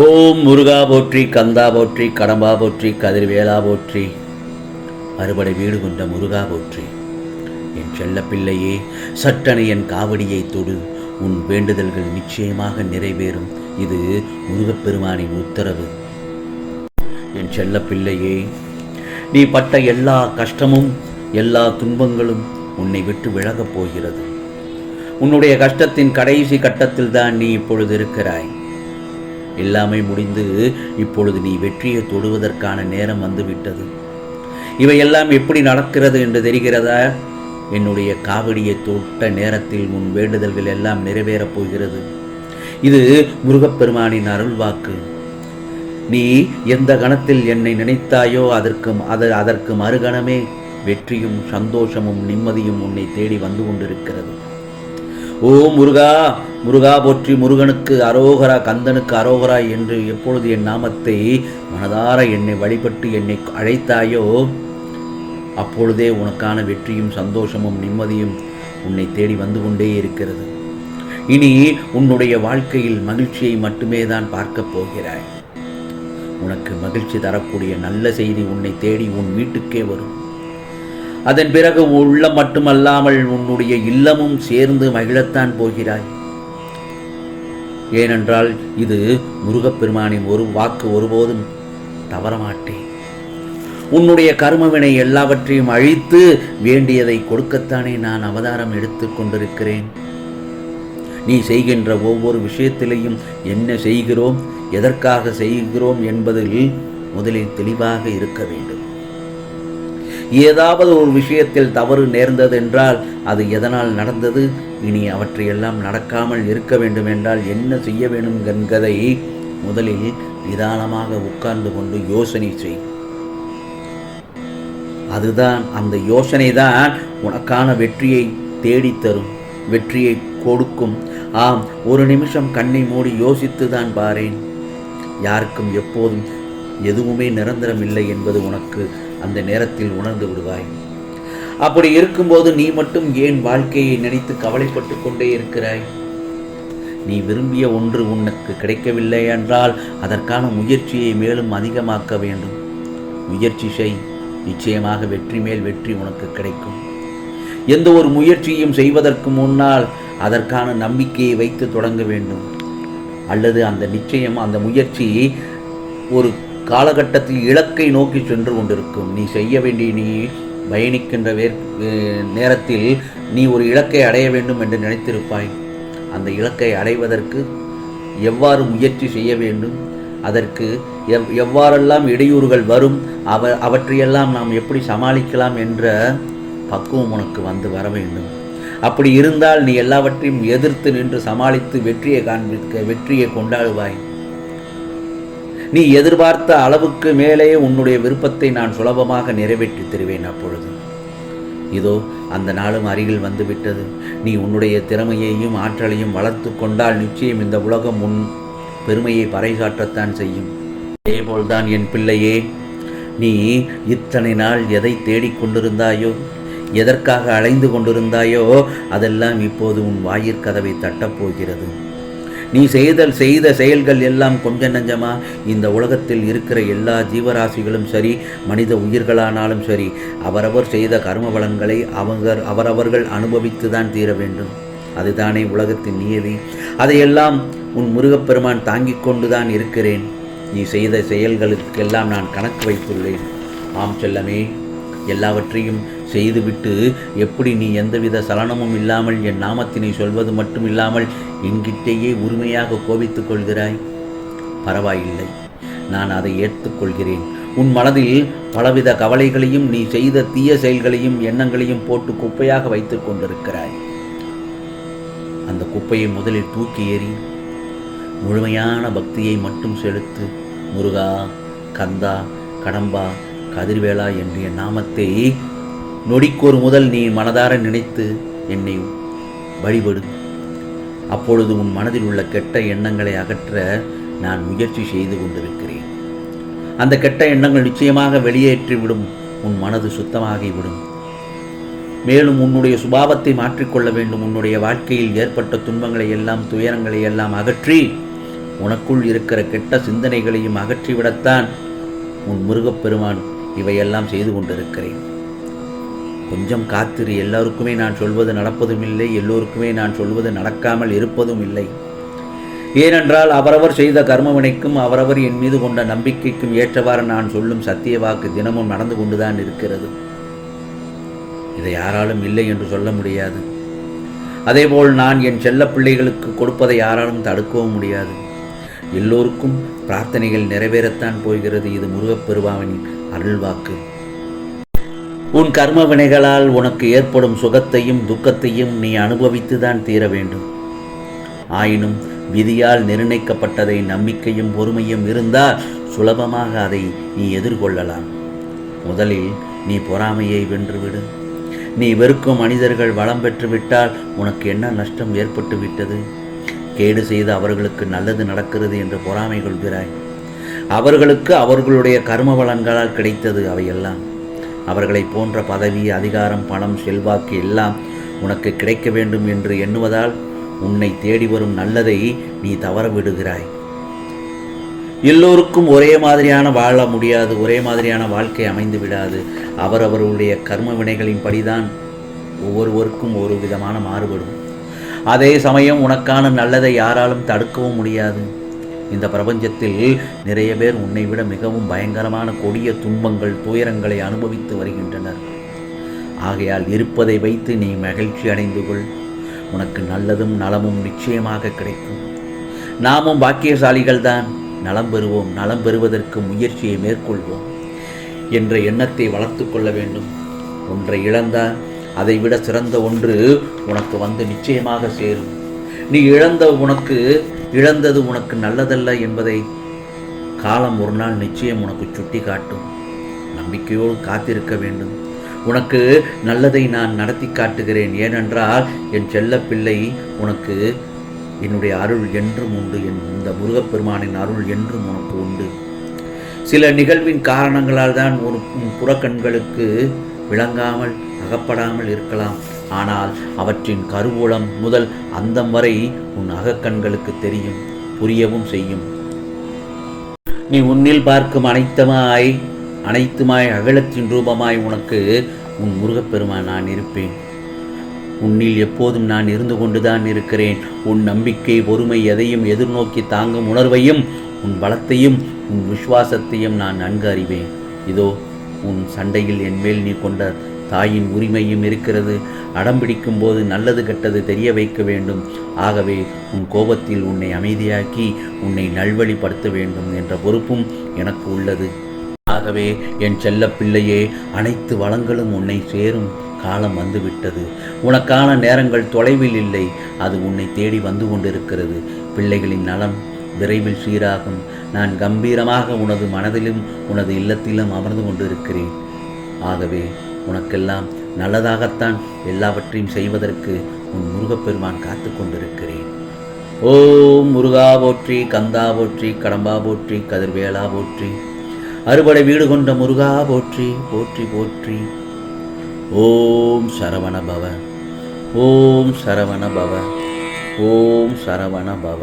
ஓம் முருகா போற்றி கந்தா போற்றி கடம்பா போற்றி கதிர்வேலா போற்றி. அறுபடை வீடு கொண்ட முருகா போற்றி. என் செல்லப்பிள்ளையே சட்டனை என் காவடியை தொடு. உன் வேண்டுதல்கள் நிச்சயமாக நிறைவேறும். இது முருகப்பெருமானின் உத்தரவு. என் செல்லப்பிள்ளையே நீ பட்ட எல்லா கஷ்டமும் எல்லா துன்பங்களும் உன்னை விட்டு விலகப் போகிறது. உன்னுடைய கஷ்டத்தின் கடைசி கட்டத்தில் தான் நீ இப்பொழுது இருக்கிறாய். எல்லாமே முடிந்து இப்பொழுது நீ வெற்றியை தொடுவதற்கான நேரம் வந்துவிட்டது. இவையெல்லாம் எப்படி நடக்கிறது என்று தெரிகிறதா? என்னுடைய காவடியை தொட்ட நேரத்தில் உன் வேண்டுதல்கள் எல்லாம் நிறைவேறப் போகிறது. இது முருகப்பெருமானின் அருள் வாக்கு. நீ எந்த கணத்தில் என்னை நினைத்தாயோ அதற்கும் அது அதற்கு மறுகணமே வெற்றியும் சந்தோஷமும் நிம்மதியும் உன்னை தேடி வந்து கொண்டிருக்கிறது. ஓ முருகா முருகா போற்றி முருகனுக்கு அரோகரா கந்தனுக்கு அரோகரா என்று எப்பொழுது என் நாமத்தை மனதார என்னை வழிபட்டு என்னை அழைத்தாயோ அப்பொழுதே உனக்கான வெற்றியும் சந்தோஷமும் நிம்மதியும் உன்னை தேடி வந்து கொண்டே இருக்கிறது. இனி உன்னுடைய வாழ்க்கையில் மகிழ்ச்சியை மட்டுமே தான் பார்க்கப் போகிறாய். உனக்கு மகிழ்ச்சி தரக்கூடிய நல்ல செய்தி உன்னை தேடி உன் வீட்டுக்கே வரும். அதன் பிறகு உள்ளம் மட்டுமல்லாமல் உன்னுடைய இல்லமும் சேர்ந்து மகிழத்தான் போகிறாய். ஏனென்றால் இது முருகப்பெருமானின் ஒரு வாக்கு ஒருபோதும் தவறமாட்டேன் உன்னுடைய கர்மவினை எல்லாவற்றையும் அழித்து வேண்டியதை கொடுக்கத்தானே நான் அவதாரம் எடுத்து கொண்டிருக்கிறேன். நீ செய்கின்ற ஒவ்வொரு விஷயத்திலையும் என்ன செய்கிறோம் எதற்காக செய்கிறோம் என்பதில் முதலில் தெளிவாக இருக்க வேண்டும். ஏதாவது ஒரு விஷயத்தில் தவறு நேர்ந்தது என்றால் அது எதனால் நடந்தது? இனி அவற்றையெல்லாம் நடக்காமல் இருக்க வேண்டும் என்றால் என்ன செய்ய வேண்டும் என்கதை முதலில் நிதானமாக உட்கார்ந்து கொண்டு யோசனை செய். அதுதான் அந்த யோசனை தான் உனக்கான வெற்றியை தேடித்தரும் வெற்றியை கொடுக்கும். ஆம் ஒரு நிமிஷம் கண்ணை மூடி யோசித்து தான் பாரேன். யாருக்கும் எப்போதும் எதுவுமே நிரந்தரம் இல்லை என்பது உனக்கு அந்த நேரத்தில் உணர்ந்து விடுவாய். அப்படி இருக்கும்போது நீ மட்டும் ஏன் வாழ்க்கையை நினைத்து கவலைப்பட்டு கொண்டே இருக்கிறாய்? நீ விரும்பிய ஒன்று உனக்கு கிடைக்கவில்லை என்றால் அதற்கான முயற்சியை மேலும் அதிகமாக்க வேண்டும். முயற்சி செய் நிச்சயமாக வெற்றி மேல் வெற்றி உனக்கு கிடைக்கும். எந்த ஒரு முயற்சியும் செய்வதற்கு முன்னால் அதற்கான நம்பிக்கையை வைத்து தொடங்க வேண்டும். அல்லது அந்த நிச்சயம் அந்த முயற்சி ஒரு காலகட்டத்தில் இலக்கை நோக்கி சென்று கொண்டிருக்கும். நீ செய்ய வேண்டிய நீ பயணிக்கின்ற வேர் நேரத்தில் நீ ஒரு இலக்கை அடைய வேண்டும் என்று நினைத்திருப்பாய். அந்த இலக்கை அடைவதற்கு எவ்வாறு முயற்சி செய்ய வேண்டும்? அதற்கு எவ் எவ்வாறெல்லாம் இடையூறுகள் வரும்? அவ அவற்றையெல்லாம் நாம் எப்படி சமாளிக்கலாம் என்ற பக்குவம் உனக்கு வந்து வர வேண்டும். அப்படி இருந்தால் நீ எல்லாவற்றையும் எதிர்த்து நின்று சமாளித்து வெற்றியை காண்பிக்க வெற்றியை கொண்டாடுவாய். நீ எதிர்பார்த்த அளவுக்கு மேலே உன்னுடைய விருப்பத்தை நான் சுலபமாக நிறைவேற்றி தருவேன் அப்பொழுது. இதோ அந்த நாளும் அருகில் வந்துவிட்டது. நீ உன்னுடைய திறமையையும் ஆற்றலையும் வளர்த்து கொண்டால் நிச்சயம் இந்த உலகம் உன் பெருமையை பறைசாற்றத்தான் செய்யும். அதேபோல்தான் என் பிள்ளையே நீ இத்தனை நாள் எதை தேடிக்கொண்டிருந்தாயோ எதற்காக அலைந்து கொண்டிருந்தாயோ அதெல்லாம் இப்போது உன் வாயிற்கதவை தட்டப்போகிறது நீ செய்தல் செய்த செயல்கள் எல்லாம் கொஞ்ச நஞ்சமா? இந்த உலகத்தில் இருக்கிற எல்லா ஜீவராசிகளும் சரி மனித உயிர்களானாலும் சரி அவரவர் செய்த கர்ம பலன்களை அவங்க அவரவர்கள் அனுபவித்து தான் தீர வேண்டும். அதுதானே உலகத்தின் நியதி. அதையெல்லாம் உன் முருகப்பெருமான் தாங்கிக் கொண்டுதான் இருக்கிறேன். நீ செய்த செயல்களுக்கெல்லாம் நான் கணக்கு வைத்துள்ளேன். ஆம் செல்லமே எல்லாவற்றையும் செய்துவிட்டு எப்படி நீ எந்தவித சலனமும் இல்லாமல் என் நாமத்தினை சொல்வது மட்டும் இல்லாமல் என்கிட்டேயே உரிமையாக கோபித்துக் கொள்கிறாய்? பரவாயில்லை. நான் அதை ஏற்றுக்கொள்கிறேன். உன் மனதில் பலவித கவலைகளையும் நீ செய்த தீய செயல்களையும் எண்ணங்களையும் போட்டு குப்பையாக வைத்துக் கொண்டிருக்கிறாய். அந்த குப்பையை முதலில் தூக்கி எறி முழுமையான பக்தியை மட்டும் செலுத்து முருகா கந்தா கடம்பா கதிர்வேளா என்ற நாமத்தை நொடிக்கொரு முதல் நீ மனதார நினைத்து என்னை வழிபடு. அப்பொழுது உன் மனதில் உள்ள கெட்ட எண்ணங்களை அகற்ற நான் முயற்சி செய்து கொண்டிருக்கிறேன். அந்த கெட்ட எண்ணங்கள் நிச்சயமாக வெளியேற்றிவிடும் உன் மனது சுத்தமாகிவிடும் மேலும் உன்னுடைய சுபாவத்தை மாற்றிக்கொள்ள வேண்டும். உன்னுடைய வாழ்க்கையில் ஏற்பட்ட துன்பங்களை எல்லாம் துயரங்களை எல்லாம் அகற்றி உனக்குள் இருக்கிற கெட்ட சிந்தனைகளையும் அகற்றிவிடத்தான் உன் முருகப்பெருமான் இவையெல்லாம் செய்து கொண்டிருக்கிறேன். கொஞ்சம் காத்திரு. எல்லாருக்குமே நான் சொல்வது நடப்பதும் இல்லை எல்லோருக்குமே நான் சொல்வது நடக்காமல் இருப்பதும் இல்லை ஏனென்றால் அவரவர் செய்த கர்மவினைக்கும் அவரவர் என் மீது கொண்ட நம்பிக்கைக்கும் ஏற்றவாறு நான் சொல்லும் சத்திய வாக்கு தினமும் நடந்து கொண்டுதான் இருக்கிறது. இதை யாராலும் இல்லை என்று சொல்ல முடியாது. அதேபோல் நான் என் செல்ல பிள்ளைகளுக்கு கொடுப்பதை யாராலும் தடுக்கவும் முடியாது. எல்லோருக்கும் பிரார்த்தனைகள் நிறைவேறத்தான் போகிறது. இது முருகப்பெருவாவின் அருள்வாக்கு. உன் கர்ம வினைகளால் உனக்கு ஏற்படும் சுகத்தையும் துக்கத்தையும் நீ அனுபவித்துதான் தீர வேண்டும். ஆயினும் விதியால் நிர்ணயிக்கப்பட்டதை நம்பிக்கையும் பொறுமையும் இருந்தால் சுலபமாக அதை நீ எதிர்கொள்ளலாம். முதலில் நீ பொறாமையை வென்றுவிடு. நீ வெறுக்கும் மனிதர்கள் வளம் பெற்றுவிட்டால் உனக்கு என்ன நஷ்டம் ஏற்பட்டு விட்டது? கேடு செய்து அவர்களுக்கு நல்லது நடக்கிறது என்று பொறாமை கொள்கிறாய் அவர்களுக்கு அவர்களுடைய கர்ம பலன்களால் கிடைத்தது அவையெல்லாம். அவர்களைப் போன்ற பதவி அதிகாரம் பணம் செல்வாக்கு எல்லாம் உனக்கு கிடைக்க வேண்டும் என்று எண்ணுவதால் உன்னை தேடி வரும் நல்லதை நீ தவற விடுகிறாய். எல்லோருக்கும் ஒரே மாதிரியான வாழ முடியாது ஒரே மாதிரியான வாழ்க்கை அமைந்து விடாது. அவரவர்களுடைய கர்ம வினைகளின் படிதான் ஒவ்வொருவருக்கும் ஒரு விதமான மாறுபடும். அதே சமயம் உனக்கான நல்லதை யாராலும் தடுக்கவும் முடியாது. இந்த பிரபஞ்சத்தில் நிறைய பேர் உன்னை விட மிகவும் பயங்கரமான கொடிய துன்பங்கள் துயரங்களை அனுபவித்து வருகின்றனர். ஆகையால் இருப்பதை வைத்து நீ மகிழ்ச்சி அடைந்து கொள். உனக்கு நல்லதும் நலமும் நிச்சயமாக கிடைக்கும். நாமும் பாக்கியசாலிகள் தான் நலம் பெறுவோம் நலம் பெறுவதற்கு முயற்சியை மேற்கொள்வோம் என்ற எண்ணத்தை வளர்த்து கொள்ள வேண்டும். ஒன்றை இழந்தால் அதைவிட சிறந்த ஒன்று உனக்கு வந்து நிச்சயமாக சேரும். நீ இழந்த உனக்கு இழந்தது உனக்கு நல்லதல்ல என்பதை காலம் ஒரு நாள் நிச்சயம் உனக்கு சுட்டி காட்டும் நம்பிக்கையோடு காத்திருக்க வேண்டும். உனக்கு நல்லதை நான் நடத்தி காட்டுகிறேன். ஏனென்றால் என் செல்ல பிள்ளை உனக்கு என்னுடைய அருள் என்றும் உண்டு. என் இந்த முருகப்பெருமானின் அருள் என்றும் உனக்கு உண்டு. சில நிகழ்வின் காரணங்களால் தான் ஒரு புறக்கண்களுக்கு விளங்காமல் அகப்படாமல் இருக்கலாம். ஆனால் அவற்றின் கருவூலம் முதல் அந்தம் வரை உன் அகக்கண்களுக்கு தெரியும் புரியவும் செய்யும். நீ உன்னில் பார்க்கும் அனைத்தமாய் அனைத்துமாய் அகலத்தின் ரூபமாய் உனக்கு உன் முருகப்பெருமான் நான் இருப்பேன். உன்னில் எப்போதும் நான் இருந்து கொண்டுதான் இருக்கிறேன். உன் நம்பிக்கை பொறுமை எதையும் எதிர்நோக்கி தாங்கும் உணர்வையும் உன் பலத்தையும் உன் விசுவாசத்தையும் நான் நன்கு அறிவேன். இதோ உன் சண்டையில் என் மேல் நீ கொண்ட தாயின் உரிமையும் இருக்கிறது. அடம்பிடிக்கும் போது நல்லது கெட்டது தெரிய வைக்க வேண்டும். ஆகவே உன் கோபத்தில் உன்னை அமைதியாக்கி உன்னை நல்வழிப்படுத்த வேண்டும் என்ற பொறுப்பும் எனக்கு உள்ளது. ஆகவே என் செல்ல பிள்ளையே அனைத்து வளங்களும் உன்னை சேரும் காலம் வந்துவிட்டது. உனக்கான நேரங்கள் தொலைவில் இல்லை. அது உன்னை தேடி வந்து கொண்டிருக்கிறது. பிள்ளைகளின் நலம் விரைவில் சீராகும். நான் கம்பீரமாக உனது மனதிலும் உனது இல்லத்திலும் அமர்ந்து கொண்டிருக்கிறேன். ஆகவே உனக்கெல்லாம் நல்லதாகத்தான் எல்லாவற்றையும் செய்வதற்கு உன் முருகப்பெருமான் காத்து கொண்டிருக்கிறேன். ஓம் முருகா போற்றி கந்தா போற்றி கடம்பா போற்றி கதிர்வேலா போற்றி அறுபடை வீடு கொண்ட முருகா போற்றி போற்றி போற்றி. ஓம் சரவண பவ ஓம் சரவண பவ ஓம் சரவண பவ.